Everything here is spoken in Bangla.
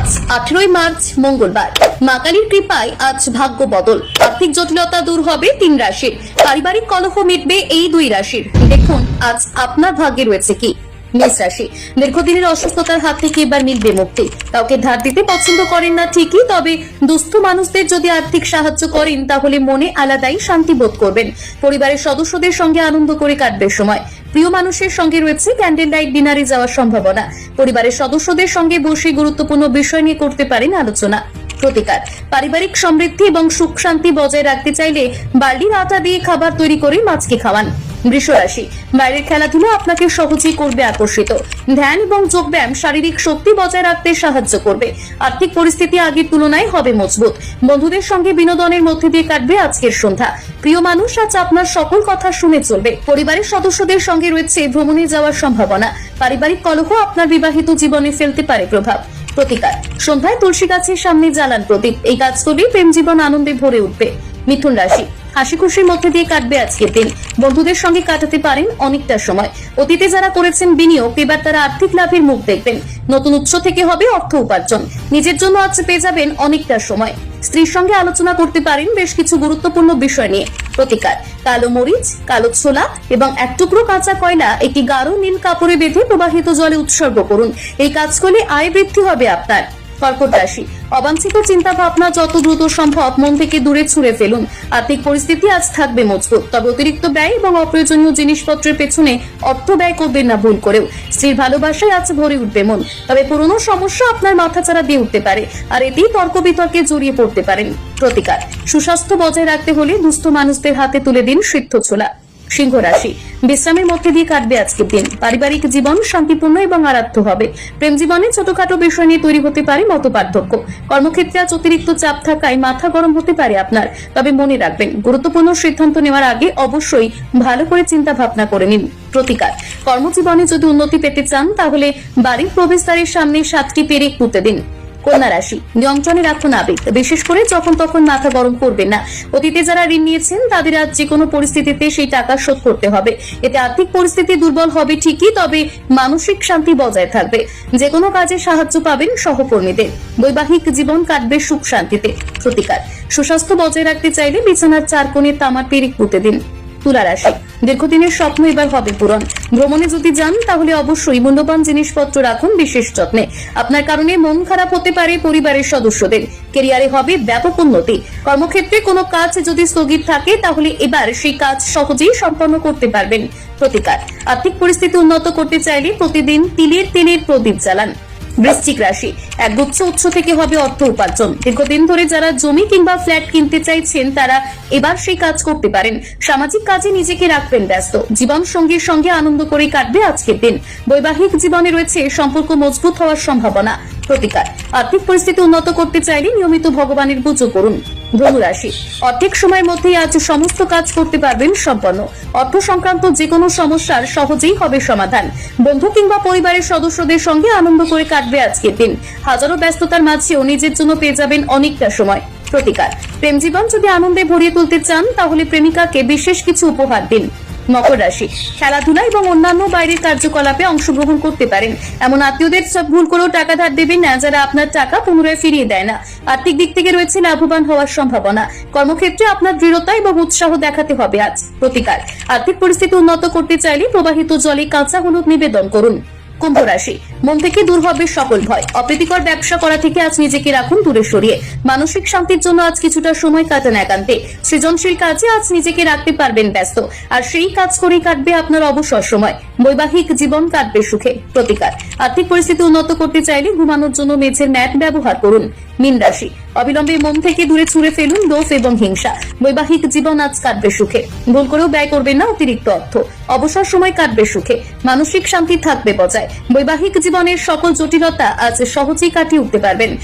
আজ আঠেরোই মার্চ, মঙ্গলবার। মা কালীর কৃপায় আজ ভাগ্য বদল। আর্থিক জটিলতা দূর হবে তিন রাশির। পারিবারিক কলহ মিটবে এই দুই রাশির। দেখুন, আজ আপনার ভাগ্যে রয়েছে কি? মেষ রাশি। দীর্ঘদিনের অসুস্থতার হাত থেকে এবার মিলবে মুক্তি। কাউকে ধার দিতে পছন্দ করেন না ঠিকই, তবে দুস্থ মানুষদের যদি আর্থিক সাহায্য করেন, তাহলে মনে আলাদাই শান্তি বোধ করবেন। পরিবারের সদস্যদের সঙ্গে আনন্দ করে কাটবে সময়। প্রিয় মানুষের সঙ্গে রয়েছে ক্যান্ডেল লাইট ডিনারে যাওয়ার সম্ভাবনা। পরিবারের সদস্যদের সঙ্গে বসে গুরুত্বপূর্ণ বিষয় নিয়ে করতে পারেন আলোচনা। প্রতিকার, পারিবারিক সমৃদ্ধি এবং সুখ শান্তি বজায় রাখতে চাইলে বার্লির আটা দিয়ে খাবার তৈরি করে মাছকে খাওয়ান। বৃষ রাশি বাইরের খেলাধুলা আপনাকে সহজেই করবে আকর্ষিত। ধ্যান এবং যোগব্যায়াম শারীরিক শক্তি বজায় রাখতে সাহায্য করবে। আর্থিক পরিস্থিতি আগের তুলনায় হবে মজবুত। বন্ধুদের সঙ্গে বিনোদনের মধ্যে দিয়ে কাটবে আজকের সন্ধ্যা। প্রিয় মানুষ, আজ আপনার সকল কথা শুনে চলবে। পরিবারের সদস্যদের সঙ্গে রয়েছে ভ্রমণে যাওয়ার সম্ভাবনা। পারিবারিক কলহ আপনার বিবাহিত জীবনে ফেলতে পারে প্রভাব। প্রতিকার। সন্ধ্যায় তুলসী গাছের সামনে জ্বালান প্রদীপ। এই কাজ করলে প্রেম জীবন আনন্দে ভরে উঠবে। মিথুন রাশি। হাসি খুশির মধ্যে দিয়ে কাটবে আজকের দিন। বন্ধুদের সঙ্গে কাটাতে পারেন অনেকটা সময়। অতীতে যারা করেছেন বিনিয়োগ, এবার তারা আর্থিক লাভের মুখ দেখবেন। নতুন উৎস থেকে হবে অর্থ উপার্জন। নিজের জন্য আজ পেয়ে যাবেন অনেকটা সময়। স্ত্রীর সঙ্গে আলোচনা করতে পারেন বেশ কিছু গুরুত্বপূর্ণ বিষয় নিয়ে। প্রতিকার, কালো মরিচ, কালো ছোলা এবং এক টুকরো কাঁচা কয়লা একটি গাঢ় নীল কাপড়ে বেঁধে প্রবাহিত জলে উৎসর্গ করুন। এই কাজ করলে আয় বৃদ্ধি হবে আপনার। কর্কট রাশি অবাঞ্ছিত চিন্তা ভাবনা যত দ্রুত সম্ভব মন থেকে দূরে ছুঁড়ে ফেলুন। আর্থিক পরিস্থিতি আজ থাকবে মজবুত, তবে অতিরিক্ত ব্যয় এবং অপ্রয়োজনীয় জিনিসপত্রের পেছনে অর্থ ব্যয় করবেন না ভুল করেও। স্ত্রীর ভালোবাসায় আজ ভরে উঠবে মন, তবে পুরনো সমস্যা আপনার মাথাচাড়া দিয়ে উঠতে পারে, আর এতেই তর্ক বিতর্কে জড়িয়ে পড়তে পারেন। প্রতিকার, সুস্বাস্থ্য বজায় রাখতে হলে দুস্থ মানুষদের হাতে তুলে দিন সিদ্ধ ছোলা। সিংহ রাশি। বিশ্রামের মধ্যে দিয়ে কাটবে আজকের দিন। পারিবারিক জীবন শান্তিপূর্ণ এবং আরাধ্য হবে। প্রেম জীবনে ছোটখাটো বিষয় নিয়ে তৈরি হতে পারে মত পার্থক্য কর্মক্ষেত্রে আজ অতিরিক্ত চাপ থাকায় মাথা গরম হতে পারে আপনার। তবে মনে রাখবেন, গুরুত্বপূর্ণ সিদ্ধান্ত নেওয়ার আগে অবশ্যই ভালো করে চিন্তা ভাবনা করে নিন। প্রতিকার। কর্মজীবনে যদি উন্নতি পেতে চান, তাহলে বাড়ির প্রবেশদ্বারের সামনে সাতটি পেরেক পুঁতে দিন। কন্যা রাশি। নিয়ন্ত্রণে রাখুন আবেগ। বিশেষ করে যখন তখন মাথা গরম করবেন না। অতীতে যারা ঋণ নিয়েছেন, তাদের আজ যে কোনো পরিস্থিতিতে সেই টাকা শোধ করতে হবে। এতে আর্থিক পরিস্থিতি দুর্বল হবে ঠিকই, তবে মানসিক শান্তি বজায় থাকবে। যে কোনো কাজে সাহায্য পাবেন সহকর্মীদের। বৈবাহিক জীবন কাটবে সুখ শান্তিতে। প্রতিকার। সুস্বাস্থ্য বজায় রাখতে চাইলে বিছানার চার কোণে তামার পেরিক পুঁতে দিন। তুলা রাশি দীর্ঘদিনের স্বপ্ন এবার হবে পূরণ। ভ্রমণে যদি যান, তাহলে অবশ্যই মূল্যবান জিনিসপত্র রাখুন বিশেষ যত্নে। আপনার কারণে মন খারাপ হতে পারে পরিবারের সদস্যদের। কেরিয়ারে হবে ব্যাপক উন্নতি। কর্মক্ষেত্রে কোনো কাজ যদি স্থগিত থাকে, তাহলে এবার সেই কাজ সহজেই সম্পন্ন করতে পারবেন। প্রতিকার। আর্থিক পরিস্থিতি উন্নত করতে চাইলে প্রতিদিন তিলের তেলের প্রদীপ জ্বালান। বৃশ্চিক রাশি। এক গুচ্ছ উৎস থেকে হবে অর্থ উপার্জন। দীর্ঘদিন ধরে যারা জমি কিংবা ফ্ল্যাট কিনতে চাইছেন, তারা এবার সেই কাজ করতে পারেন। সামাজিক কাজে নিজেকে রাখবেন ব্যস্ত। জীবন সঙ্গীর সঙ্গে আনন্দ করে কাটবে আজকের দিন। বৈবাহিক জীবনে রয়েছে সম্পর্ক মজবুত হওয়ার সম্ভাবনা। প্রতিকার। আর্থিক পরিস্থিতি উন্নত করতে চাইলে নিয়মিত ভগবানের পুজো করুন। ধনু রাশি। অর্ধেক সময়ের মধ্যেই আজ সমস্ত কাজ করতে পারবেন সম্পন্ন। অর্থ সংক্রান্ত যে কোনো সমস্যার সহজেই হবে সমাধান। বন্ধু কিংবা পরিবারের সদস্যদের সঙ্গে আনন্দ করে কাটবে আজকের দিন। হাজারো ব্যস্ততার মাঝেও নিজের জন্য পেয়ে যাবেন অনেকটা সময়। প্রতিকার। প্রেম জীবন যদি আনন্দে ভরিয়ে তুলতে চান, তাহলে প্রেমিকাকে বিশেষ কিছু উপহার দিন। মকর রাশি। খেলাধুলা এবং অন্যান্য বাইরের কার্যকলাপে অংশগ্রহণ করতে পারেন। এমন আত্মীয়দের সব ভুল করেও টাকা ধার দেবেন না, যারা আপনার টাকা পুনরায় ফিরিয়ে দেয় না। আর্থিক দিক থেকে রয়েছে লাভবান হওয়ার সম্ভাবনা। কর্মক্ষেত্রে আপনার দৃঢ়তা এবং উৎসাহ দেখাতে হবে আজ। প্রতিকার। আর্থিক পরিস্থিতি উন্নত করতে চাইলে প্রবাহিত জলে কাঁচা হলুদ নিবেদন করুন। কুম্ভ রাশি। মন থেকে দূর হবে সকল ভয় অপ্রীতিকর ব্যবসা করা থেকে আজ নিজেকে রাখুন দূরে সরিয়ে। মানসিক শান্তির জন্য আজ কিছুটা সময় কাটান একান্তে। সৃজনশীল কাজে আজ নিজেকে রাখতে পারবেন ব্যস্ত। আর সেই কাজ করেই কাটবে আপনার অবসর সময়। বৈবাহিক জীবন কাটবে সুখে। প্রতিকার। আর্থিক পরিস্থিতি উন্নত করতে চাইলে ঘুমানোর জন্য মেঝের ম্যাট ব্যবহার করুন। মীন রাশি। অবিলম্বে মন থেকে দূরে ছুঁড়ে ফেলুন দোষ এবং হিংসা। বৈবাহিক জীবন আজ কাটবে সুখে। ভুল করেও ব্যয় করবেন না অতিরিক্ত অর্থ। অবসর সময় কাটবে সুখে। মানসিক শান্তি থাকবে বজায়। বৈবাহিক জীবনের সকল জটিলতা আজ সহজেই কাটিয়ে উঠতে পারবেন।